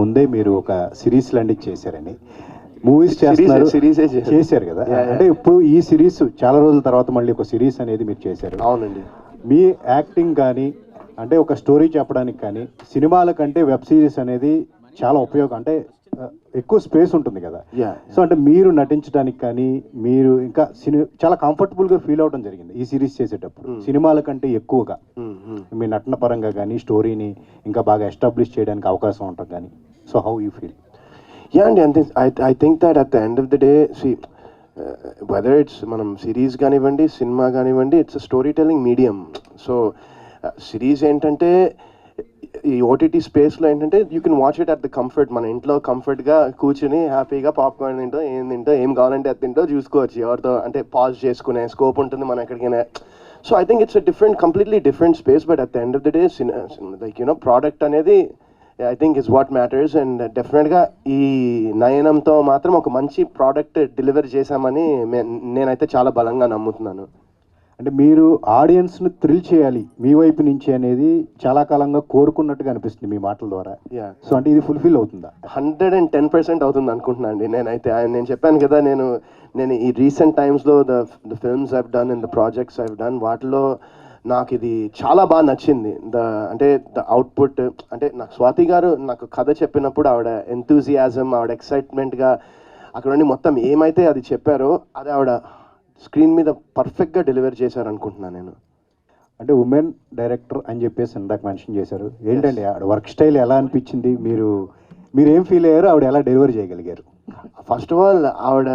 ముందే మీరు ఒక సిరీస్ లాంటిది చేశారని. మూవీస్ చేస్తున్నారు. ఏ చేశారు. కదా. అంటే ఇప్పుడు ఈ సిరీస్ చాలా రోజుల తర్వాత మళ్ళీ ఒక సిరీస్ అనేది మీరు చేశారు. అవునండి. మీ యాక్టింగ్ కానీ అంటే ఒక స్టోరీ చెప్పడానికి కానీ సినిమాల కంటే వెబ్ సిరీస్ అనేది చాలా ఉపయోగం. అంటే ఎక్కువ స్పేస్ ఉంటుంది కదా. సో అంటే మీరు నటించడానికి కానీ మీరు ఇంకా సిని చాలా కంఫర్టబుల్గా ఫీల్ అవడం జరిగింది ఈ సిరీస్ చేసేటప్పుడు. సినిమాల కంటే ఎక్కువగా. మీ నటన పరంగా కానీ స్టోరీని ఇంకా బాగా ఎస్టాబ్లిష్ చేయడానికి అవకాశం ఉంటుంది కానీ. So how you feel yeah అండి అంతే I I think that at the end of the day see whether it's మనం సిరీస్ కానివ్వండి సినిమా కానివ్వండి it's story telling medium so series ఏంటంటే ఈ ఓటీటీ స్పేస్లో ఏంటంటే you can watch it at the comfort మన ఇంట్లో కంఫర్ట్గా కూర్చుని హ్యాపీగా పాప్కార్న్ తింటో ఏం తింటో ఏం కావాలంటే అది తింటో చూసుకోవచ్చు. ఎవరితో అంటే పాజ్ చేసుకునే స్కోప్ ఉంటుంది మనం ఎక్కడికైనా. So I think it's a different completely different space but at the end of the day like you know product అనేది I think is what matters and డెఫినెట్గా ఈ నయనంతో మాత్రం ఒక మంచి ప్రోడక్ట్ డెలివర్ చేశామని నేనైతే చాలా బలంగా నమ్ముతున్నాను. అంటే మీరు ఆడియన్స్ను థ్రిల్ చేయాలి. మీ వైపు నుంచి అనేది చాలా కాలంగా కోరుకున్నట్టుగా అనిపిస్తుంది మీ మాటల ద్వారా. యా సో అంటే ఇది ఫుల్ఫిల్ అవుతుందా? హండ్రెడ్ అండ్ టెన్ పర్సెంట్ అవుతుంది అనుకుంటున్నాను అండి నేనైతే. ఆయన నేను చెప్పాను కదా నేను నేను ఈ రీసెంట్ టైమ్స్లో the the films I've done and the projects I've done వాటిలో నాకు ఇది చాలా బాగా నచ్చింది. ద అంటే ద అవుట్పుట్ అంటే నాకు స్వాతి గారు నాకు కథ చెప్పినప్పుడు ఆవిడ ఎంతూజియాజం ఆవిడ ఎక్సైట్మెంట్గా అక్కడ ఉండి మొత్తం ఏమైతే అది చెప్పారో అది ఆవిడ స్క్రీన్ మీద పర్ఫెక్ట్గా డెలివర్ చేశారు అనుకుంటున్నాను నేను. అంటే ఉమెన్ డైరెక్టర్ అని చెప్పేసి ఇందాక మెన్షన్ చేశారు. ఏంటండి ఆవిడ వర్క్ స్టైల్ ఎలా అనిపించింది? మీరు మీరు ఏం ఫీల్ అయ్యారు? ఆవిడ ఎలా డెలివర్ చేయగలిగారు? ఫస్ట్ ఆఫ్ ఆల్ ఆవిడ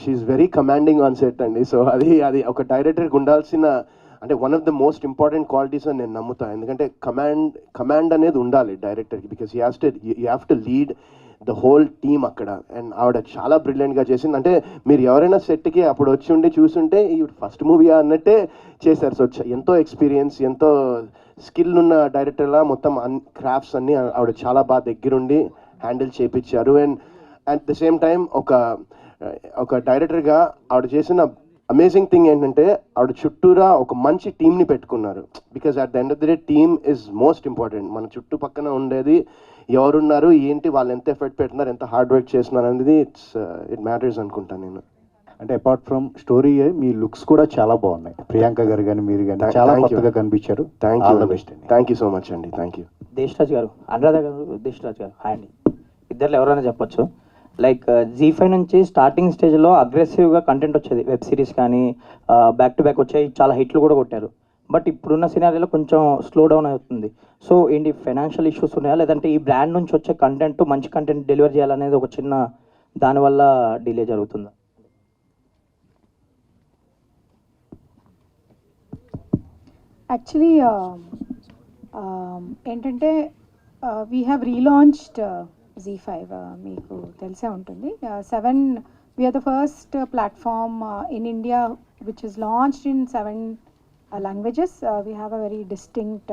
she's very commanding on set అండి. సో అది అది ఒక డైరెక్టర్కి ఉండాల్సిన అంటే one of the most important qualities అని నేను నమ్ముతాను ఎందుకంటే కమాండ్ కమాండ్ అనేది ఉండాలి డైరెక్టర్కి because you have to you have to lead the whole team అక్కడ. అండ్ ఆవిడ చాలా బ్రిలియంట్గా చేసింది. అంటే మీరు ఎవరైనా సెట్కి అప్పుడు వచ్చి ఉండి చూసుంటే ఈ ఫస్ట్ మూవీ అన్నట్టే చేశారు. సో ఎంతో ఎక్స్పీరియన్స్ ఎంతో స్కిల్ ఉన్న డైరెక్టర్లా మొత్తం అన్ క్రాఫ్ట్స్ అన్ని ఆవిడ చాలా బాగా దగ్గరుండి హ్యాండిల్ చేయించారు and at the same time ఒక ఒక డైరెక్టర్గా ఆవిడ చేసిన అమేజింగ్ థింగ్ ఏంటంటే ఆవిడ చుట్టూరా ఒక మంచి టీంని పెట్టుకున్నారు. Because at the end of the day team is most important మన చుట్టుపక్కన ఉండేది ఎవరున్నారు ఏంటి వాళ్ళు ఎంత ఎఫర్ట్ పెడుతున్నారు ఎంత హార్డ్ వర్క్ చేస్తున్నారు అనేది ఇట్స్ ఇట్ మ్యాటర్స్ అనుకుంటాను నేను. అంటే అపార్ట్ ఫ్రమ్ స్టోరీ మీ లుక్స్ కూడా చాలా బాగున్నాయి. ప్రియాంక గారు కానీ మీరు కానీ చాలా. కొత్తగా కనిపించారు. థ్యాంక్ యూ బెస్ట్ అండి. థ్యాంక్ యూ సో మచ్ అండి. థ్యాంక్ యూ దేశరాజ్ గారు అనురాధ గారు దేశరాజ్ గారు హాయ్ అండి. ఇద్దరు ఎవరైనా చెప్పొచ్చు? లైక్ జీ ఫైవ్ నుంచి స్టార్టింగ్ స్టేజ్లో అగ్రెసివ్గా కంటెంట్ వచ్చేది. వెబ్ సిరీస్ కానీ బ్యాక్ టు బ్యాక్ వచ్చాయి. చాలా హిట్లు కూడా కొట్టారు. బట్ ఇప్పుడున్న సినారీలో కొంచెం స్లో డౌన్ అవుతుంది. సో ఏంటి ఫైనాన్షియల్ ఇష్యూస్ ఉన్నాయా? లేదంటే ఈ బ్రాండ్ నుంచి వచ్చే కంటెంట్ మంచి కంటెంట్ డెలివర్ చేయాలనేది ఒక చిన్న దానివల్ల డిలే జరుగుతుందా? యాక్చువల్లీ ఏంటంటే we have relaunched Zee five uh, మీకు తెలిసే ఉంటుంది. Seven we're the first platform in India which is launched in seven languages we have a very distinct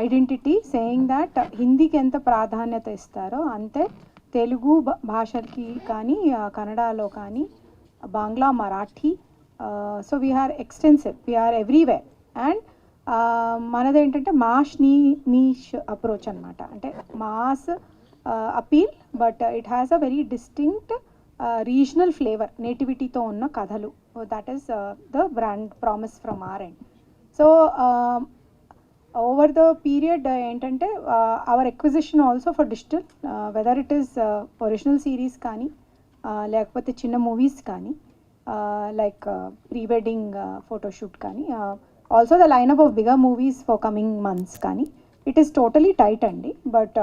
identity saying that హిందీకి ఎంత ప్రాధాన్యత ఇస్తారో అంతే తెలుగు భా- భాషకి కానీ uh, కన్నడలో కానీ Bangla Marathi so we're extensive we're everywhere and మనదేంటంటే mass నీ నీష్ అప్రోచ్ అనమాట అంటే mass appeal but it has a very distinct regional flavour నేటివిటీతో ఉన్న కథలు. That is the brand promise from our end so over the period ఏంటంటే our acquisition also for digital whether it is original series కానీ లేకపోతే చిన్న movies కానీ like pre wedding photoshoot కానీ also the lineup of bigger movies for coming months కానీ it is totally tight అండి. But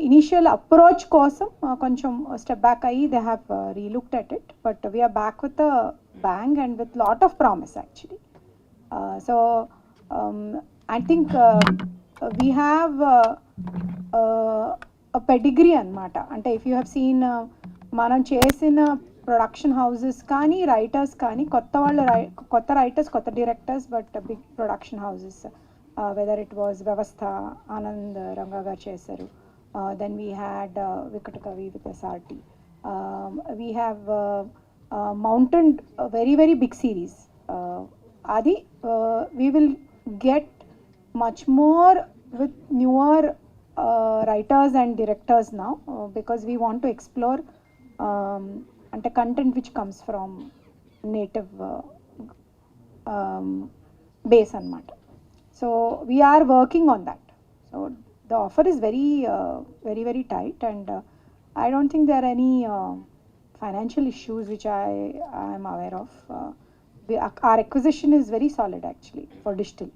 initial approach కోసం కొంచెం step back అయ్యి they have relooked at it but we're back with bang and with lot of promise actually so I think we have pedigree అనమాట అంటే if you have seen మనం చేసిన production houses కానీ writers కానీ కొత్త వాళ్ళు రై- కొత్త రైటర్స్ కొత్త directors but big production houses whether it was Vyavastha Anand Ranga గారు చేశారు. Uh, then we had uh, Vikatakavi with SRT. Um, we have uh, uh, a very, very big series. Uh, Adi, uh, we will get much more with newer uh, writers and directors now because we want to explore um, and the content which comes from native um, base and matter. So we are working on that. So the offer is very uh, very very tight and uh, i don't think there are any uh, financial issues which i i am aware of uh, we, our acquisition is very solid actually for digital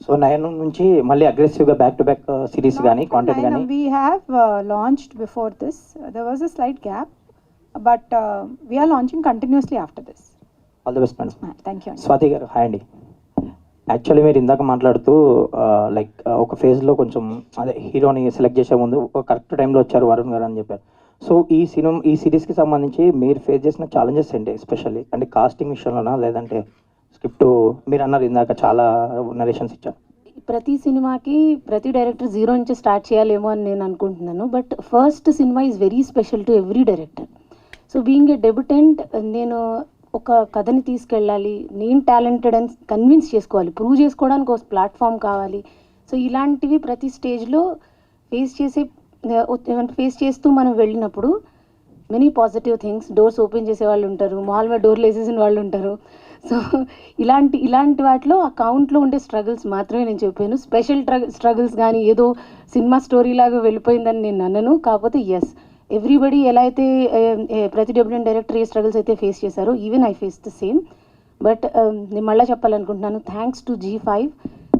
so nine నుంచి మళ్ళీ అగ్రెసివ్గా back to back series Not కానీ for content nine, కానీ We have uh, launched before this. There was a slight gap, but uh, we are launching continuously after this. All the best madam Uh, Thank you. Anil. Swathi garu hi అండి actually మీరు ఇందాక మాట్లాడుతూ like ఒక ఫేజ్లో కొంచెం అదే హీరోని select చేసే ముందు ఒక కరెక్ట్ టైంలో వచ్చారు వరుణ్ గారు అని చెప్పారు. సో ఈ సినిమా ఈ సిరీస్కి సంబంధించి మీరు ఫేస్ చేసిన ఛాలెంజెస్ ఏంటి? ఎస్పెషల్లీ అంటే కాస్టింగ్ విషయంలోనా? లేదంటే స్క్రిప్ట్ మీరు అన్నారు ఇందాక చాలా నరేషన్స్ ఇచ్చారు. ప్రతి సినిమాకి ప్రతి డైరెక్టర్ జీరో నుంచి స్టార్ట్ చేయాలేమో అని నేను అనుకుంటున్నాను. But first cinema is very special to every director so being a debutant నేను ఒక కథని తీసుకెళ్ళాలి నేను టాలెంటెడ్ అని కన్విన్స్ చేసుకోవాలి ప్రూవ్ చేసుకోవడానికి ఒక ప్లాట్ఫామ్ కావాలి. సో ఇలాంటివి ప్రతి స్టేజ్లో ఫేస్ చేసే ఫేస్ చేస్తూ మనం వెళ్ళినప్పుడు many positive things doors open చేసే వాళ్ళు ఉంటారు మాల్ మీద డోర్లు వేసేసిన వాళ్ళు ఉంటారు. సో ఇలాంటి ఇలాంటి వాటిలో ఆ కౌంట్లో ఉండే స్ట్రగుల్స్ మాత్రమే నేను చెప్పాను. స్పెషల్ స్ట్రగుల్స్ కానీ ఏదో సినిమా స్టోరీ లాగా వెళ్ళిపోయిందని నేను అన్నను కాకపోతే ఎస్ ఎవ్రీబడి ఎలా అయితే ప్రతి డెబ్యూటెంట్ డైరెక్టర్ ఏ స్ట్రగుల్స్ అయితే ఫేస్ చేశారో even I face the same but నేను మళ్ళీ చెప్పాలనుకుంటున్నాను థ్యాంక్స్ టు జీ ఫైవ్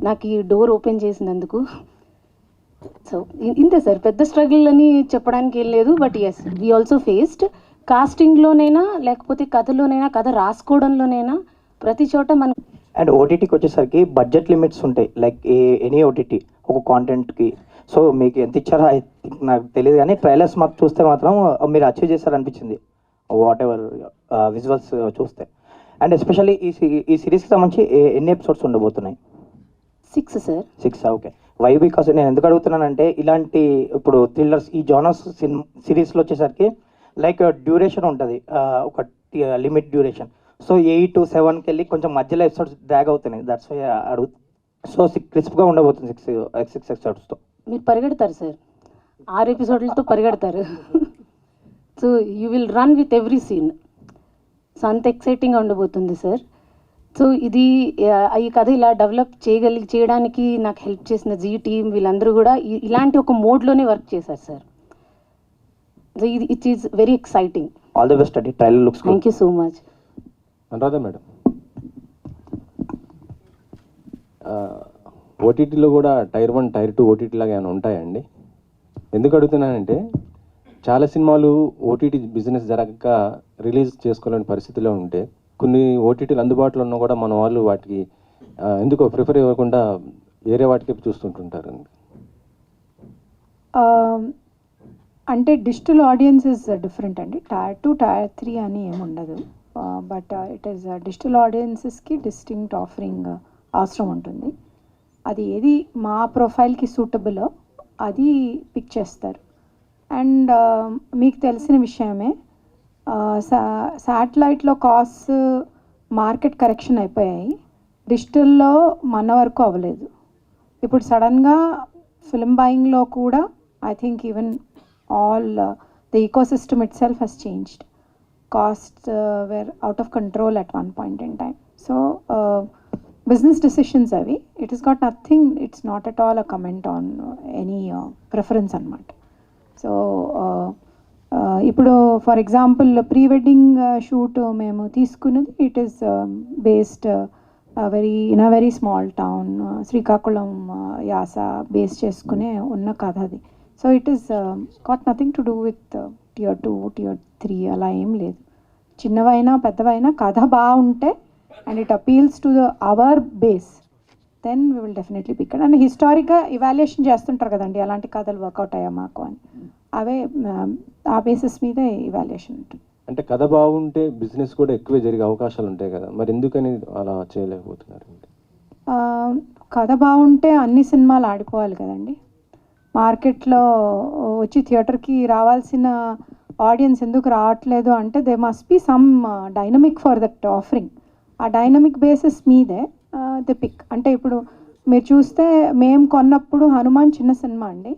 నాకు ఈ డోర్ ఓపెన్ చేసినందుకు. సో ఇంతే సార్ పెద్ద స్ట్రగుల్ అని చెప్పడానికి ఏం లేదు but as we also faced కాస్టింగ్లోనైనా లేకపోతే కథలోనైనా కథ రాసుకోవడంలోనైనా ప్రతి చోట మనం అండ్ ఓటీటీకి వచ్చేసరికి బడ్జెట్ లిమిట్స్ ఉంటాయి లైక్ ఏ ఎనీ ఓటీటీ ఒక కాంటెంట్కి సో మీకు ఎంత ఇచ్చారో నాకు తెలియదు కానీ ట్రైలర్స్ మాకు చూస్తే మాత్రం మీరు అచీవ్ చేశారనిపించింది. వాట్ ఎవర్ విజువల్స్ చూస్తే. అండ్ ఎస్పెషల్లీ ఈ ఈ సిరీస్కి సంబంధించి ఎన్ని ఎపిసోడ్స్ ఉండబోతున్నాయి? Six sir six okay why because నేను ఎందుకు అడుగుతున్నానంటే ఇలాంటి ఇప్పుడు థ్రిల్లర్స్ ఈ జోనర్స్ సినిమా సిరీస్లో వచ్చేసరికి లైక్ డ్యూరేషన్ ఉంటుంది. ఒక limit duration so eight to సెవెన్కి వెళ్ళి కొంచెం మధ్యలో ఎపిసోడ్స్ డ్రాగ్ అవుతున్నాయి. దట్స్ వై అడుగు సో సిక్స్ క్రిస్ప్గా ఉండబోతుంది సిక్స్ సిక్స్ ఎపిసోడ్స్తో మీరు పరిగెడతారు సార్ ఆరు ఎపిసోడ్లతో పరిగెడతారు. So you will run with every scene so అంత ఎక్సైటింగ్గా ఉండబోతుంది సార్ సో ఇది ఈ కథ ఇలా డెవలప్ చేయగలిగి చేయడానికి నాకు హెల్ప్ చేసిన జీ టీమ్ వీళ్ళందరూ కూడా ఇలాంటి ఒక మోడ్లోనే వర్క్ చేశారు సార్ సో ఇది it is very exciting all the best అండి trailer looks thank you so much Anuradha madam ఓటీటీలో కూడా tier one tier two OTT లాగా ఏమైనా ఉంటాయండి ఎందుకు అడుగుతున్నానంటే చాలా సినిమాలు ఓటీటీ బిజినెస్ జరగక రిలీజ్ చేసుకోలేని పరిస్థితిలో ఉంటే కొన్ని ఓటీటీలు అందుబాటులో ఉన్నా కూడా మన వాళ్ళు వాటికి ఎందుకో ప్రిఫర్ ఇవ్వకుండా వేరే వాటికి చూస్తుంటుంటారు అంటే డిజిటల్ ఆడియన్స్ ఇస్ డిఫరెంట్ అండి. టైర్ టూ టైర్ త్రీ అని ఏమి ఉండదు. బట్ ఇట్ ఈస్ డిజిటల్ ఆడియన్సెస్కి డిస్టింక్ట్ ఆఫరింగ్ అవసరం ఉంటుంది. అది ఏది మా ప్రొఫైల్కి సూటబులో అది పిక్ చేస్తారు. అండ్ uh, మీకు తెలిసిన విషయమే శాటిలైట్లో కాస్ట్ మార్కెట్ కరెక్షన్ అయిపోయాయి. డిజిటల్లో మన వరకు అవ్వలేదు. ఇప్పుడు సడన్గా ఫిల్మ్ బయింగ్లో కూడా I think even all the ecosystem itself has changed cost were out of control at one point in time so business decisions అవి it is got nothing it's not at all a comment on any preference అనమాట so ఇప్పుడు for example pre wedding shoot మేము తీసుకున్నది it is based very in a very small town Srikakulam uh, యాస base చేసుకునే ఉన్న కథ అది. So it is got nothing to do with tier two tier three అలా ఏం లేదు. చిన్నవైనా పెద్దవైనా కథ బాగుంటే and it appeals to the our base then we will definitely pick and హిస్టారిక్గా evaluation చేస్తుంటారు కదండి అలాంటి కథలు వర్కౌట్ అయ్యా మాకు అని. అవే um, ఆ బేసిస్ మీదే ఇవాల్యుయేషన్ ఉంటుంది. అంటే కథ బాగుంటే బిజినెస్ కూడా ఎక్కువే జరిగే అవకాశాలు ఉంటాయి కదా. మరి ఎందుకని అలా చేయలేకపోతున్నారు ఆ, కథ బాగుంటే అన్ని సినిమాలు ఆడిపోవాలి కదండి. మార్కెట్లో వచ్చి థియేటర్కి రావాల్సిన ఆడియన్స్ ఎందుకు రావట్లేదు అంటే they must be some dynamic for that offering ఆ డైనమిక్ బేసిస్ మీదే ద పిక్ అంటే ఇప్పుడు మీరు చూస్తే మేము కొన్నప్పుడు హనుమాన్ చిన్న సినిమా అండి.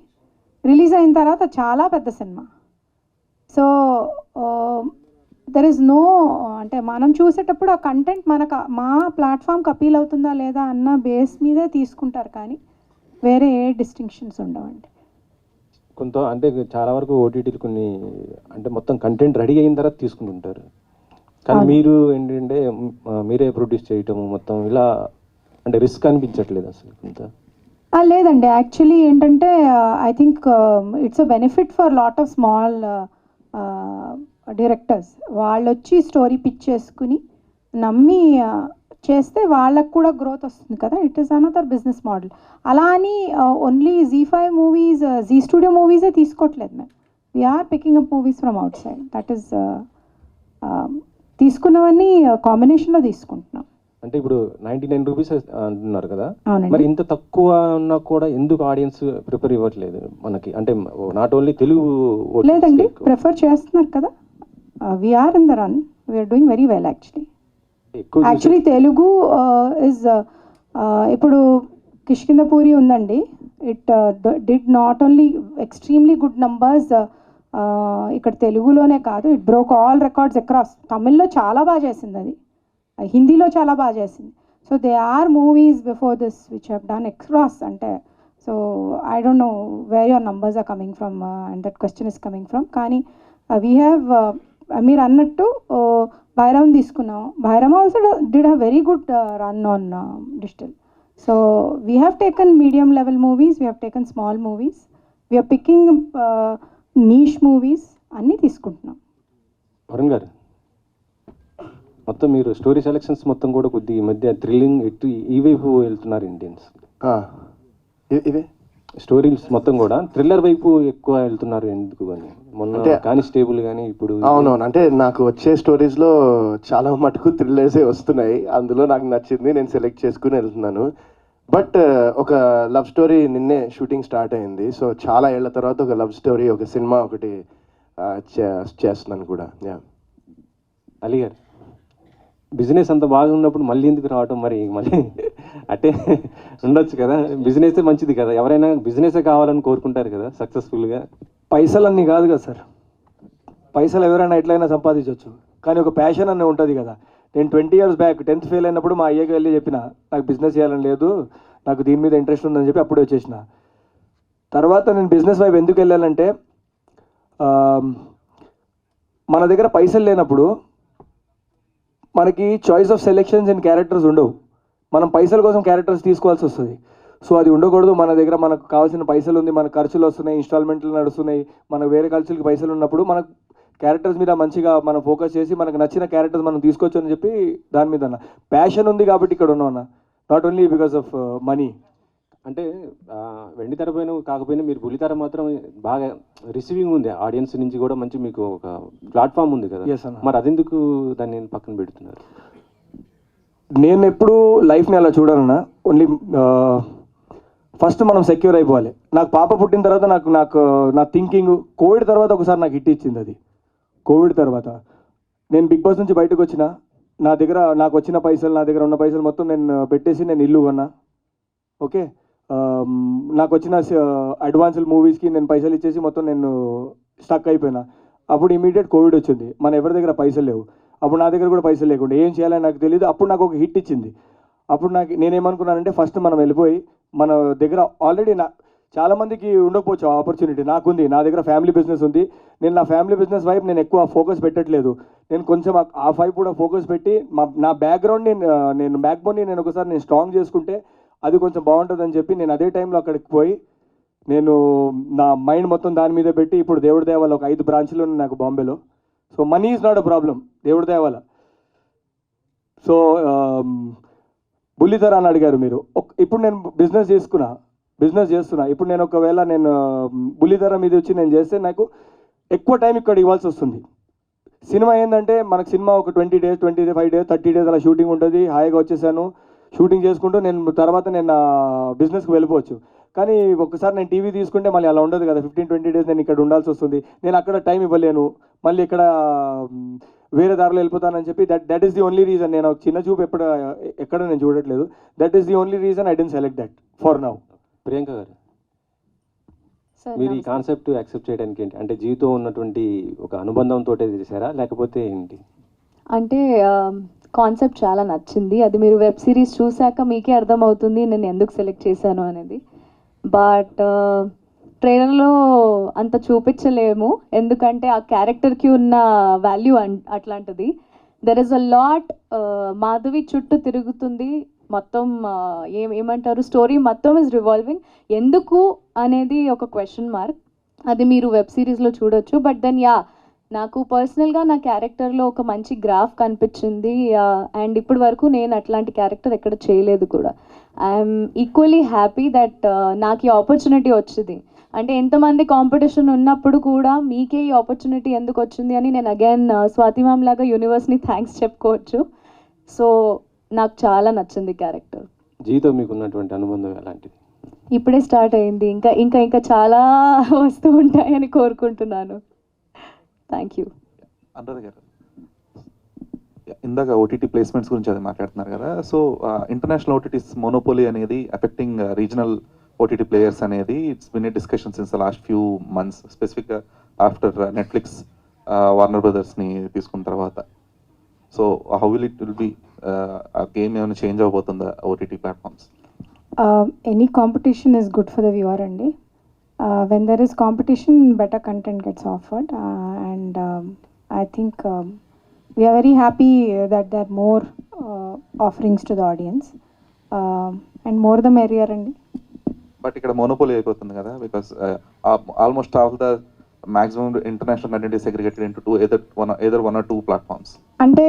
రిలీజ్ అయిన తర్వాత చాలా పెద్ద cinema. So there is no అంటే మనం చూసేటప్పుడు ఆ కంటెంట్ మనకు మా ప్లాట్ఫామ్కి అపీల్ అవుతుందా లేదా అన్న బేస్ మీదే తీసుకుంటారు కానీ వేరే ఏ డిస్టింక్షన్స్ ఉండవండి. కొంత అంటే చాలా వరకు ఓటీటీలు కొన్ని అంటే మొత్తం కంటెంట్ రెడీ అయిన తర్వాత తీసుకుంటుంటారు. కానీ. మీరు ఏంటంటే మీరే ప్రొడ్యూస్ చేయటం మొత్తం ఇలా అంటే రిస్క్ అనిపించట్లేదు అసలు కొంత లేదండి. యాక్చువల్లీ ఏంటంటే I think it's a benefit for lot of small directors వాళ్ళు వచ్చి స్టోరీ పిచ్ చేసుకుని నమ్మి చేస్తే వాళ్ళకు కూడా గ్రోత్ వస్తుంది కదా. It is another business model అలా అని only Zee five movies Zee studio మూవీసే తీసుకోవట్లేదు మేము. We're picking up movies from outside that is తీసుకున్నవన్నీ కాంబినేషన్లో తీసుకుంటున్నాం. అంటే ఇప్పుడు నైంటీ నైన్ రూపీస్ అంటున్నారు కదా. మరి ఇంత తక్కువ ఉన్నా కూడా ఎందుకు ఆడియన్స్ ప్రిపేర్ ఇవ్వట్లేదు మనకి? అంటే నాట్ ఓన్లీ తెలుగు లేదండి. ప్రిఫర్ చేస్తున్నారు కదా? We're in the run we're doing very well actually actually Telugu is ఇప్పుడు కిష్కిందపూరి ఉందండి. It did not only extremely good numbers ఇక్కడ తెలుగులోనే కాదు it broke all records across తమిళ్ళో చాలా బాగా చేసింది అది. హిందీలో చాలా బాగా చేసింది. So they are movies before this which have done across అంటే so I don't know where your numbers are coming from and that question is coming from కానీ వీ హ్యావ్ మీరు అన్నట్టు భైరవం తీసుకున్నాం. Bhairava also did have very good run on digital so we have taken medium level movies we have taken small movies we're picking niche movies అన్నీ తీసుకుంటున్నాం. వరుణ్ గారు మొత్తం మీరు story selections మొత్తం కూడా కొద్దిగా ఈ మధ్య థ్రిల్లింగ్ ఇటు ఈ వైపు వెళ్తున్నారు ఇండియన్స్ ఇవే? స్టోరీస్ మొత్తం కూడా థ్రిల్లర్ వైపు ఎక్కువ వెళ్తున్నారు ఎందుకు అని. మొన్న అంటే- కానిస్టేబుల్ కానీ ఇప్పుడు అవునవును అంటే నాకు వచ్చే స్టోరీస్లో చాలా మటుకు థ్రిల్లర్సే వస్తున్నాయి. అందులో నాకు నచ్చింది నేను సెలెక్ట్ చేసుకుని వెళ్తున్నాను. బట్ ఒక లవ్ స్టోరీ నిన్నే షూటింగ్ స్టార్ట్ అయింది. సో చాలా ఏళ్ళ తర్వాత ఒక లవ్ స్టోరీ ఒక సినిమా ఒకటి చేస్తున్నాను కూడా. యా. అలీ గారు. బిజినెస్ అంత బాగున్నప్పుడు మళ్ళీ ఎందుకు రావటం మరి? మళ్ళీ అంటే ఉండొచ్చు కదా. బిజినెస్ మంచిది కదా. ఎవరైనా బిజినెస్ కావాలని కోరుకుంటారు కదా సక్సెస్ఫుల్గా. పైసలన్నీ కాదు కదా సార్. పైసలు ఎవరైనా ఎట్లయినా సంపాదించవచ్చు కానీ ఒక ప్యాషన్ అనే ఉంటుంది కదా. నేను twenty years back tenth fail అయినప్పుడు మా అయ్యకి వెళ్ళి చెప్పిన నాకు బిజినెస్ చేయాలని లేదు నాకు దీని మీద ఇంట్రెస్ట్ ఉందని చెప్పి అప్పుడే వచ్చేసిన. తర్వాత నేను బిజినెస్ వైపు ఎందుకు వెళ్ళానంటే మన దగ్గర పైసలు లేనప్పుడు మనకి choice of selections and characters ఉండవు. మనం పైసల కోసం క్యారెక్టర్స్ తీసుకోవాల్సి వస్తుంది. సో అది ఉండకూడదు. మన దగ్గర మనకు కావాల్సిన పైసలు ఉంది మన ఖర్చులు వస్తున్నాయి ఇన్స్టాల్మెంట్లు నడుస్తున్నాయి మనకు వేరే ఖర్చులకి పైసలు ఉన్నప్పుడు మనకు క్యారెక్టర్స్ మీద మంచిగా మనం ఫోకస్ చేసి మనకు నచ్చిన క్యారెక్టర్స్ మనం తీసుకోవచ్చు అని చెప్పి దాని మీద అన్న. ప్యాషన్ ఉంది కాబట్టి ఇక్కడ ఉన్నాం అన్న. Not only because of money అంటే వెండి తెర పైన కాకపోయినా మీరు బుల్లితెర మాత్రం బాగా రిసీవింగ్ ఉంది. ఆడియన్స్ నుంచి కూడా మంచి మీకు ఒక ప్లాట్ఫామ్ ఉంది కదా. మరి అదెందుకు దాన్ని పక్కన పెడుతున్నారు? నేను ఎప్పుడు లైఫ్ని అలా చూడాలన్నా. ఓన్లీ ఫస్ట్ మనం సెక్యూర్ అయిపోవాలి. నాకు పాప పుట్టిన తర్వాత నాకు నాకు నా థింకింగ్ కోవిడ్ తర్వాత ఒకసారి నాకు హిట్ ఇచ్చింది అది. కోవిడ్ తర్వాత. నేను బిగ్ బాస్ నుంచి బయటకు వచ్చిన నా దగ్గర నాకు వచ్చిన పైసలు నా దగ్గర ఉన్న పైసలు మొత్తం నేను పెట్టేసి నేను ఇల్లు కొన్నా. ఓకే? నాకు వచ్చిన అడ్వాన్స్ మూవీస్కి నేను పైసలు ఇచ్చేసి మొత్తం నేను స్టక్ అయిపోయినా. అప్పుడు ఇమీడియట్ కోవిడ్ వచ్చింది. మన ఎవరి దగ్గర పైసలు లేవు. అప్పుడు నా దగ్గర కూడా పైసలు లేకుండా ఏం చేయాలని నాకు తెలియదు అప్పుడు నాకు ఒక హిట్ ఇచ్చింది. అప్పుడు నాకు నేనేమనుకున్నానంటే ఫస్ట్ మనం వెళ్ళిపోయి మన దగ్గర ఆల్రెడీ నా చాలా మందికి ఉండకపోవచ్చు ఆపర్చునిటీ నాకుంది. నా దగ్గర ఫ్యామిలీ బిజినెస్ ఉంది. నేను నా ఫ్యామిలీ బిజినెస్ వైపు నేను ఎక్కువ ఫోకస్ పెట్టట్లేదు. నేను కొంచెం ఆ- వైపు కూడా ఫోకస్ పెట్టి మా నా బ్యాక్గ్రౌండ్ని నేను బ్యాక్బోన్ని నేను ఒకసారి నేను స్ట్రాంగ్ చేసుకుంటే అది కొంచెం బాగుంటుందని చెప్పి నేను అదే టైంలో అక్కడికి పోయి నేను నా మైండ్ మొత్తం దాని మీద పెట్టి ఇప్పుడు దేవుడి దేవాల ఒక ఐదు బ్రాంచ్లు ఉన్నాయి నాకు బాంబేలో. So money is not a problem దేవుడి దేవాల సో బుల్లితెర అని అడిగారు మీరు. ఇప్పుడు నేను బిజినెస్ చేసుకున్నా. బిజినెస్ చేస్తున్నా. ఇప్పుడు నేను ఒకవేళ నేను బుల్లిధర మీద వచ్చి నేను చేస్తే నాకు ఎక్కువ టైం ఇక్కడ ఇవ్వాల్సి వస్తుంది. సినిమా ఏంటంటే మనకు సినిమా ఒక twenty days twenty five days thirty days అలా షూటింగ్ ఉంటుంది. హాయిగా వచ్చేసాను. షూటింగ్ చేసుకుంటూ నేను తర్వాత నేను బిజినెస్కి వెళ్ళిపోవచ్చు. కానీ ఒకసారి నేను టీవీ తీసుకుంటే మళ్ళీ అలా ఉండదు కదా. ఫిఫ్టీన్ ట్వంటీ డేస్ నేను ఇక్కడ ఉండాల్సి వస్తుంది. నేను అక్కడ టైం ఇవ్వలేను. మళ్ళీ ఇక్కడ వేరే దారిలో వెళ్ళిపోతానని చెప్పి that that is the only reason. నేను ఒక చిన్న చూపు ఎప్పుడు ఎక్కడ నేను చూడట్లేదు. That is the only reason I didn't select that for now. Priyanka garu sir మీరు ఈ. కాన్సెప్ట్ యాక్సెప్ట్ చేయడానికి ఏంటి? అంటే జీవితం ఉన్నటువంటి ఒక అనుబంధంతో చేశారా? లేకపోతే ఏంటి? అంటే కాన్సెప్ట్ చాలా నచ్చింది. అది మీరు వెబ్ సిరీస్ చూశాక మీకే అర్థమవుతుంది నేను ఎందుకు సెలెక్ట్ చేశాను అనేది. బట్ ట్రైలర్లో అంత చూపించలేము. ఎందుకంటే ఆ క్యారెక్టర్కి ఉన్న వాల్యూ అట్లాంటిది. There is a lot Madhavi చుట్టూ తిరుగుతుంది. మొత్తం ఏం ఏమంటారు? స్టోరీ మొత్తం ఇస్ రివాల్వింగ్ ఎందుకు అనేది ఒక క్వశ్చన్ మార్క్ అది మీరు వెబ్ సిరీస్లో చూడొచ్చు. బట్ దెన్ యా నాకు పర్సనల్గా నా క్యారెక్టర్లో ఒక మంచి గ్రాఫ్ కనిపించింది. అండ్ ఇప్పటి వరకు నేను అట్లాంటి క్యారెక్టర్ ఎక్కడ చేయలేదు కూడా. ఐఎమ్ ఈక్వలీ హ్యాపీ దట్ నాకు ఈ ఆపర్చునిటీ వచ్చింది. అంటే ఎంతమంది కాంపిటీషన్ ఉన్నప్పుడు కూడా మీకే ఈ ఆపర్చునిటీ ఎందుకు వచ్చింది అని నేను అగైన్ స్వాతి మ్యామ్ లాగా యూనివర్స్ని థ్యాంక్స్ చెప్పుకోవచ్చు. సో నాకు చాలా నచ్చింది క్యారెక్టర్. జీవితం మీకు ఉన్నటువంటి అనుబంధం ఎలాంటిది? ఇప్పుడే స్టార్ట్ అయింది. ఇంకా ఇంకా ఇంకా చాలా వస్తూ ఉంటాయని కోరుకుంటున్నాను. థ్యాంక్ యూ అనురాధ గారు ఇందాక ఓటీటీ ప్లేస్మెంట్స్ గురించి అది మాట్లాడుతున్నారు కదా. సో ఇంటర్నేషనల్ ఓటీటీస్ మోనోపోలీ అనేది అఫెక్టింగ్ రీజనల్ ఓటీటీ ప్లేయర్స్ అనేది it's been a discussion since the last few months స్పెసిఫిక్గా ఆఫ్టర్ నెట్ఫ్లిక్స్ వార్నర్ బ్రదర్స్ని తీసుకున్న తర్వాత. So how will it will be game ఏమైనా change అవబోతుందా OTT platforms uh, any competition is good for the viewer అండి uh, when there is competition better content gets offered uh, and um, i think um, we are very happy that there are more uh, offerings to the audience um, and more the merrier అండి but ఇక్కడ monopoly అయిపోతుంది కదా because almost all the maximum international content is segregated into two either one either one or two platforms అంటే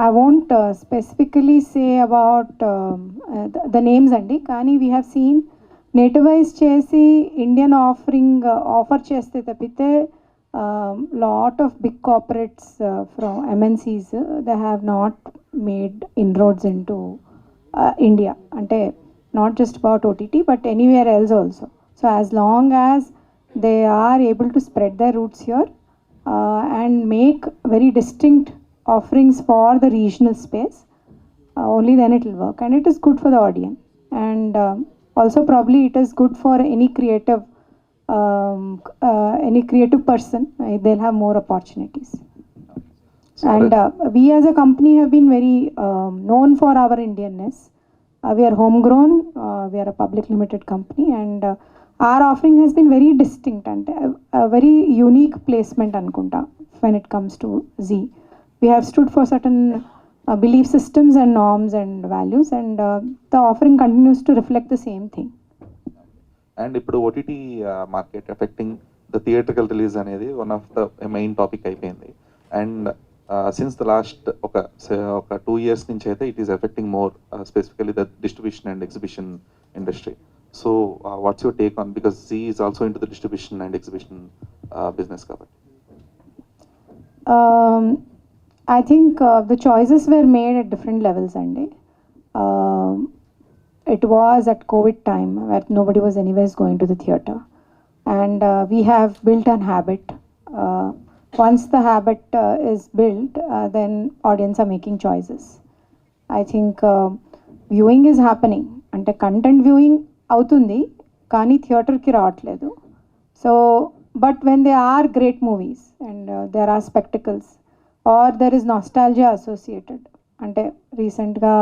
I want specifically say about the names అండి కానీ we have seen నేటివైజ్ చేసి Indian offering offer చేస్తే తప్పితే lot of big corporates from MNCs they have not made inroads in to India అంటే not just about OTT but anywhere else also so as long as they are able to spread their roots here uh, and make very distinct offerings for the regional space. Uh, only then it will work, and it is good for the audience. And uh, also, probably it is good for any creative, um, uh, any creative person. Uh, they'll have more opportunities. And uh, we as a company have been very um, known for our Indianness. Uh, we are homegrown. Uh, we are a public limited company, and uh, our offering has been very distinct అంటే very unique placement అనుకుంటా when it comes to Zee we have stood for certain belief systems and norms and values and the offering continues to reflect the same thing and ఇప్పుడు OTT market affecting the theatrical release అనేది one of the main topic అయిపోయింది. And since the last ఒక ఒక two years నుంచి అయితే it is affecting more specifically the distribution and exhibition industry So uh, what's your take on, because Z is also into the distribution and exhibition uh, business cover? Um, I think uh, the choices were made at different levels, Andy. Um, it was at COVID time where nobody was anyways going to the theatre. And uh, we have built an habit. Uh, once the habit uh, is built, uh, then audience are making choices. I think uh, viewing is happening. And the content viewing అవుతుంది కానీ థియేటర్కి రావట్లేదు. So but when they are great movies and there are spectacles or there is nostalgia associated. అంటే రీసెంట్గా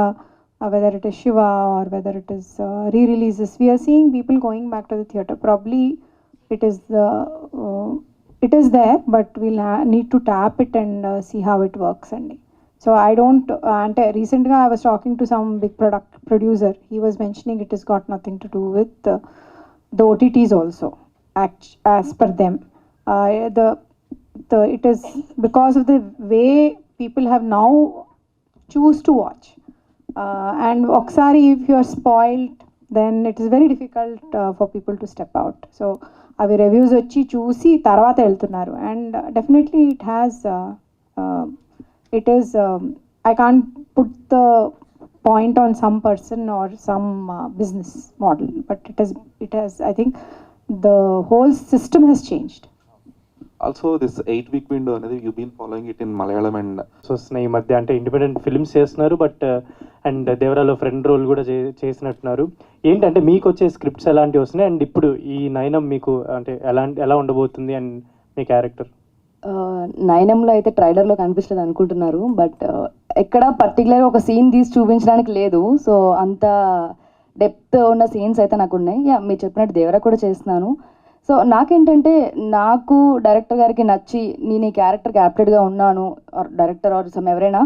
whether it is Shiva or whether it is re releases we're seeing people going back to the theatre probably it is the it is there but we'll need to tap it and see how it works అండి so I don't అంటే రీసెంట్గా I was talking to some big product producer he was mentioning it is got nothing to do with the OTTs also, act, as per them. Uh, the, the, it is because of the way people have now choose to watch. Uh, and Oksari, if you are spoiled, then it is very difficult uh, for people to step out. So అవి reviews వచ్చి చూసి తర్వాత వెళ్తున్నారు and definitely it has It is I can't put the point on some person or some uh, business model but it has it has i think the whole system has changed. Also this eight week window అనేది you been following it in Malayalam and వస్తున్నాయి ఈ మధ్య అంటే independent films చేస్తున్నారు but and దేవరాలో friend role కూడా చే చేసినట్టున్నారు. ఏంటంటే మీకు వచ్చే స్క్రిప్ట్స్ ఎలాంటివి వస్తున్నాయి? అండ్ ఇప్పుడు ఈ నయనం మీకు అంటే ఎలాంటి ఎలా ఉండబోతుంది? అండ్ మీ క్యారెక్టర్ నయనంలో అయితే ట్రైలర్లో కనిపిస్తుంది అనుకుంటున్నారు బట్ ఎక్కడ పర్టికులర్ ఒక సీన్ తీసి చూపించడానికి లేదు. సో అంత డెప్త్ ఉన్న సీన్స్ అయితే నాకు ఉన్నాయి. యా మీరు చెప్పినట్టు దేవరా కూడా చేస్తున్నాను. సో నాకేంటంటే నాకు డైరెక్టర్ గారికి నచ్చి నేను ఈ క్యారెక్టర్కి యాప్టెడ్గా ఉన్నాను ఆర్ డైరెక్టర్ ఆర్ సమ్ ఎవరైనా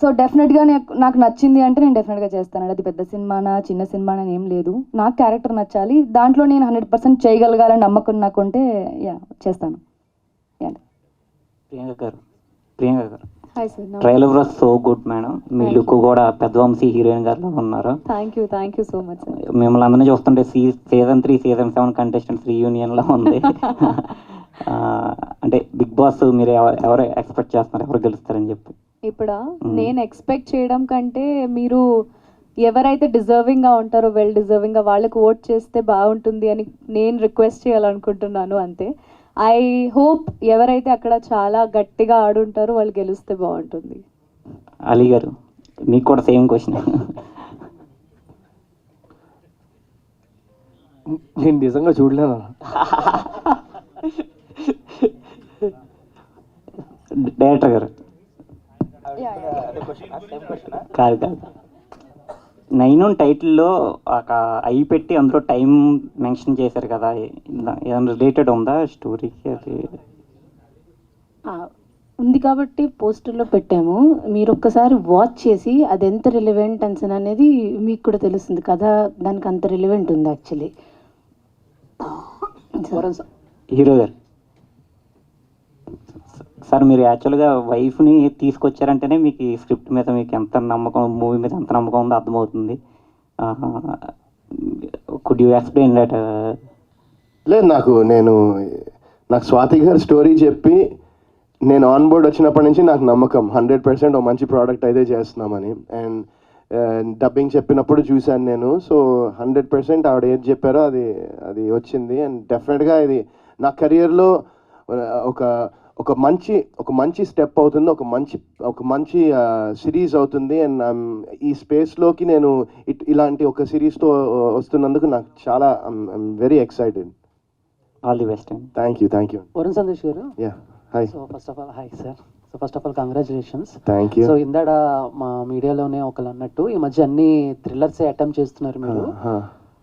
సో డెఫినెట్గా నాకు నచ్చింది అంటే నేను డెఫినెట్గా చేస్తాను. అది పెద్ద సినిమానా చిన్న సినిమానా అని ఏం లేదు. నాకు క్యారెక్టర్ నచ్చాలి. దాంట్లో నేను హండ్రెడ్ పర్సెంట్ చేయగలగాలని నమ్మకం నాకు ఉంటే యా చేస్తాను. Priyanka garu Priyanka garu. Hi sir so good madam మీ లుక్ కూడా పెద్దవంశీ హీరోయిన్ గారిలో ఉన్నారు. Thank you thank you so much మిమ్మల్ని అందరినీ చూస్తుంటే see season three season seven contestants రీయూనియన్లో ఉంది. అంటే బిగ్ బాస్ మీరు ఎవ- ఎవరు ఎక్స్పెక్ట్ చేస్తున్నారు? ఎవరు గెలుస్తారని చెప్పి. ఇప్పుడు? నేను ఎక్స్పెక్ట్ చేయడం కంటే మీరు ఎవరైతే డిజర్వింగ్గా ఉంటారో వెల్ డిజర్వింగ్గా వాళ్ళకి ఓట్ చేస్తే బాగుంటుంది అని నేను రిక్వెస్ట్ చేయాలనుకుంటున్నాను అంతే. ఐ హోప్ ఎవరైతే అక్కడ చాలా గట్టిగా ఆడుంటారో వాళ్ళు గెలిస్తే బాగుంటుంది. అలీ గారు మీకు కూడా సేమ్ క్వశ్చన్ నేను నిజంగా చూడలేను. డైరెక్టర్ గారు. కాదు కాదు. నైన్ టైటిల్లో ఒక ఐ పెట్టి అందులో టైం మెన్షన్ చేశారు కదా. ఏదైనా రిలేటెడ్ ఉందా స్టోరీకి? అది ఆ, ఉంది కాబట్టి పోస్టర్లో పెట్టాము. మీరు ఒక్కసారి వాచ్ చేసి అది ఎంత రిలవెంట్ అని అనేది మీకు కూడా తెలుస్తుంది. కదా దానికి అంత రిలవెంట్ ఉంది యాక్చువల్లీ. హీరో గారు. సార్ మీరు యాక్చువల్గా వైఫ్ని తీసుకొచ్చారంటేనే మీకు ఈ స్క్రిప్ట్ మీద మీకు ఎంత నమ్మకం మూవీ మీద ఎంత నమ్మకం ఉందో అర్థమవుతుంది. కుడ్ యూ ఎక్స్ప్లెయిన్ దట్ లేదు నాకు నేను నాకు స్వాతి గారు స్టోరీ చెప్పి నేను ఆన్ బోర్డ్ వచ్చినప్పటి నుంచి నాకు నమ్మకం. హండ్రెడ్ పర్సెంట్ ఒక మంచి ప్రోడక్ట్ అయితే చేస్తున్నామని. అండ్ డబ్బింగ్ చెప్పినప్పుడు చూశాను నేను. సో హండ్రెడ్ పర్సెంట్ ఆవిడ ఏది చెప్పారో అది అది వచ్చింది. అండ్ డెఫినెట్గా ఇది నా కెరియర్లో ఒక ఒక మంచి ఒక మంచి స్టెప్ అవుతుంది ఒక మంచి ఒక మంచి సిరీస్ అవుతుంది అండ్ ఈ స్పేస్లోకి నేను ఇట్ ఇలాంటి ఒక సిరీస్తో వస్తున్నందుకు నాకు చాలా very excited all the best అండి thank you thank you Varun Sandesh garu? Yeah hi so first of all hi sir so first of all congratulations thank you so ఇందాడ మా మీడియాలోనే ఒకళ్ళు అన్నట్టు ఈ మధ్య అన్ని థ్రిల్లర్స్ అటెంప్ట్ చేస్తున్నారు మీరు.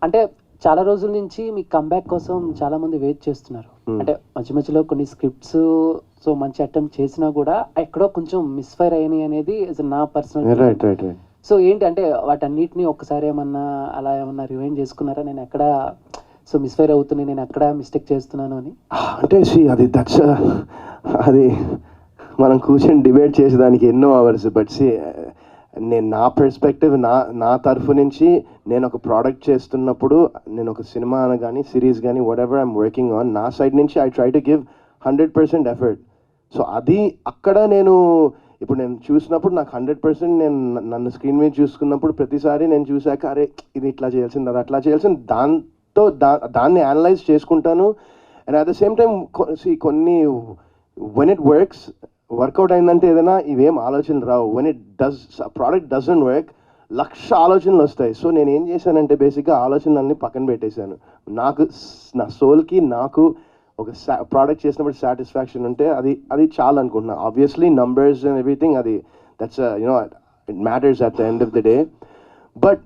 అంటే చాలా రోజుల నుంచి మీ కంబ్యాక్ కోసం చాలా మంది వెయిట్ చేస్తున్నారు. Hmm. అంటే మధ్య మధ్యలో కొన్ని స్క్రిప్ట్స్ సో మంచి అటెంప్ట్ చేసినా కూడా ఎక్కడో కొంచెం మిస్ఫైర్ అయినాయి అనేది నా పర్సనల్ సో ఏంటి అంటే వాటన్నిటిని ఒక్కసారి ఏమన్నా అలా ఏమన్నా రివైండ్ చేసుకున్నారా? నేను ఎక్కడ సో మిస్ఫైర్ అవుతున్నాయి నేను ఎక్కడ మిస్టేక్ చేస్తున్నాను అని? అంటే అది దట్స్ అది మనం కూర్చొని డిబేట్ చేసేదానికి ఎన్నో అవర్స్ బట్ సి నేను నా పర్స్పెక్టివ్ నా నా తరఫు నుంచి నేను ఒక ప్రోడక్ట్ చేస్తున్నప్పుడు నేను ఒక సినిమా కానీ సిరీస్ కానీ whatever I'm working on నా సైడ్ నుంచి I try to give hundred percent effort so అది అక్కడ నేను ఇప్పుడు నేను చూసినప్పుడు నాకు హండ్రెడ్ పర్సెంట్ నేను నన్ను స్క్రీన్ మీద చూసుకున్నప్పుడు ప్రతిసారి నేను చూశాక అరే ఇది ఇట్లా చేయాల్సింది అది అట్లా చేయాల్సింది దాంతో దా దాన్ని అనలైజ్ చేసుకుంటాను. And at the same time కొన్ని when it works work out అయిందంటే ఏదైనా ఇవేం ఆలోచనలు రావు. When it does product doesn't work lakh ఆలోచనలు వస్తాయి. సో నేను ఏం చేశానంటే బేసిక్గా ఆలోచనలన్నీ పక్కన పెట్టేశాను. నాకు నా సోల్కి నాకు ఒక ప్రోడక్ట్ చేసినప్పుడు సాటిస్ఫాక్షన్ ఉంటే అది అది చాలా అనుకుంటున్నాను ఆబ్వియస్లీ నంబర్స్ అండ్ ఎవ్రీథింగ్ అది that's you know it matters at the end of the day but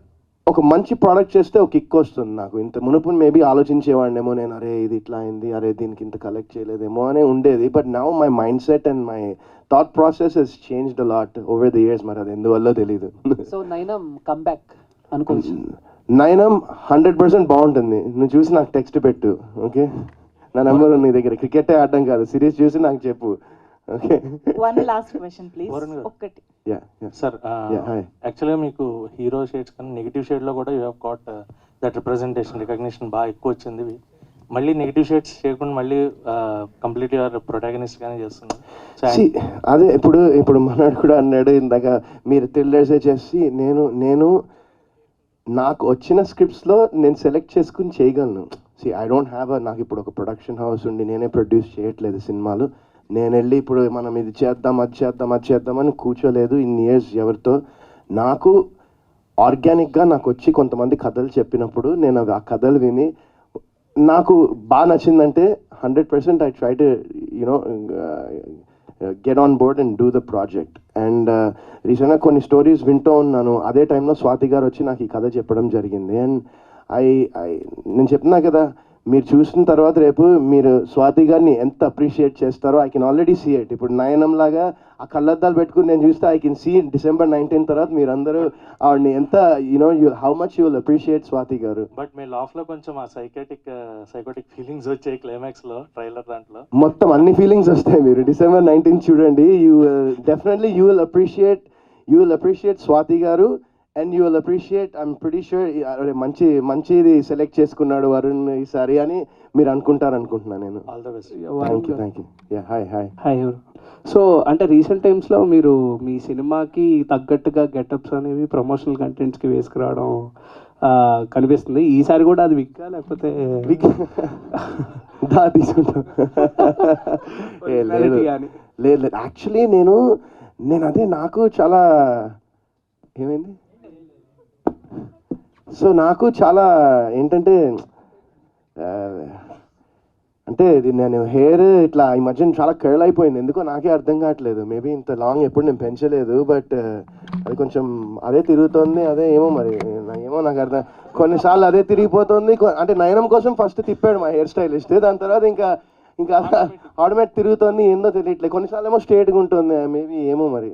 ఒక మంచి ప్రోడక్ట్ చేస్తే ఒక కిక్ వస్తుంది నాకు. ఇంత మునుపు మేబీ ఆలోచించేవాడినేమో నేను అరే ఇది ఇట్లా అయింది అరే దీనికి ఇంత కలెక్ట్ చేయలేదేమో అనే ఉండేది. But now my mindset and my thought process has changed lot over the years మరి అది ఎందువల్ల తెలీదు. సో నైనం కంబ్యాక్ అనుకోవచ్చు. నైనం హండ్రెడ్ పర్సెంట్ బాగుంటుంది. నువ్వు చూసి నాకు టెక్స్ట్ పెట్టు ఓకే నా నెంబర్ నీ దగ్గర. క్రికెటే ఆడడం కాదు. సిరీస్ చూసి నాకు చెప్పు. One last question please. ఒక్కటి. సార్. యాక్చువల్గా మీకు హీరో షేడ్స్ కానీ నెగిటివ్ షేడ్లో కూడా you have got that representation recognition బాగా ఎక్కువ వచ్చింది. మళ్ళీ నెగిటివ్ షేడ్స్ చేయకుండా మళ్ళీ కంప్లీట్ యువర్ ప్రొటాగనిస్ట్ గానే See, అదే ఇప్పుడు ఇప్పుడు మనోడు కూడా అన్నాడు ఇందాక మీరు థ్రిల్లర్సే చేసి నేను నేను నాకు వచ్చిన స్క్రిప్ట్స్లో నేను సెలెక్ట్ చేసుకుని చేయగలను. సి ఐ డోంట్ హ్యావ్ నాకు ఇప్పుడు ఒక ప్రొడక్షన్ హౌస్ ఉండి నేనే ప్రొడ్యూస్ చేయట్లేదు సినిమాలు. నేను వెళ్ళి ఇప్పుడు మనం ఇది చేద్దాం అది చేద్దాం అది చేద్దామని కూర్చోలేదు ఇన్ని ఇయర్స్ ఎవరితో. నాకు ఆర్గానిక్గా నాకు వచ్చి కొంతమంది కథలు చెప్పినప్పుడు నేను ఆ కథలు విని నాకు బాగా నచ్చిందంటే hundred percent I try to you know get on board and do the project and రీసెంట్గా కొన్ని స్టోరీస్ వింటూ ఉన్నాను. అదే టైంలో స్వాతి గారు వచ్చి నాకు ఈ కథ చెప్పడం జరిగింది. అండ్ ఐ ఐ నేను చెప్తున్నా కదా మీరు చూసిన తర్వాత రేపు మీరు స్వాతి గారిని ఎంత అప్రిషియేట్ చేస్తారో I can already see it ఇప్పుడు నయనం లాగా ఆ కళ్ళద్దాలు పెట్టుకుని నేను చూస్తే I can see December nineteen తర్వాత మీరందరూ ఆవిడని ఎంత you know you how much you will appreciate Swathi garu. But మీ లాఫ్లో కొంచెం ఆ సైకాటిక్ సైకోటిక్ ఫీలింగ్స్ వచ్చాయి క్లైమాక్స్లో ట్రైలర్ దాంట్లో. మొత్తం అన్ని ఫీలింగ్స్ వస్తాయి మీరు. డిసెంబర్ నైన్టీన్ చూడండి. You definitely you will appreciate you will appreciate Swathi garu. And you will appreciate I'm pretty sure మంచి మంచిది సెలెక్ట్ చేసుకున్నాడు వరుణ్ ఈసారి అని మీరు అనుకుంటారు అనుకుంటున్నాను నేను. All the best thank you thank you yeah hi hi hi so అంటే రీసెంట్ టైమ్స్లో మీరు మీ సినిమాకి తగ్గట్టుగా గెటప్స్ అనేవి ప్రమోషనల్ కంటెంట్స్కి వేసుకురావడం కనిపిస్తుంది. ఈసారి కూడా అది విక్కా లేకపోతే? దా తీసుకుంటా. లేదు. లేదు యాక్చువల్లీ నేను నేను అదే నాకు చాలా ఏమైంది? సో నాకు చాలా ఏంటంటే అంటే ఇది నేను హెయిర్ ఇట్లా ఈ మధ్యన చాలా కర్ల్ అయిపోయింది. ఎందుకో నాకే అర్థం కావట్లేదు. మేబీ ఇంత లాంగ్ ఎప్పుడు నేను పెంచలేదు బట్ అది కొంచెం అదే తిరుగుతోంది అదే ఏమో మరి ఏమో నాకు అర్థం కొన్నిసార్లు అదే తిరిగిపోతుంది అంటే నయనం కోసం ఫస్ట్ తిప్పాడు మా హెయిర్ స్టైలిస్ట్. దాని తర్వాత ఇంకా ఇంకా ఆటోమేటిక్ తిరుగుతోంది ఏందో తెలియట్లేదు. కొన్నిసార్లు ఏమో స్ట్రేట్గా ఉంటుంది మేబీ ఏమో మరి.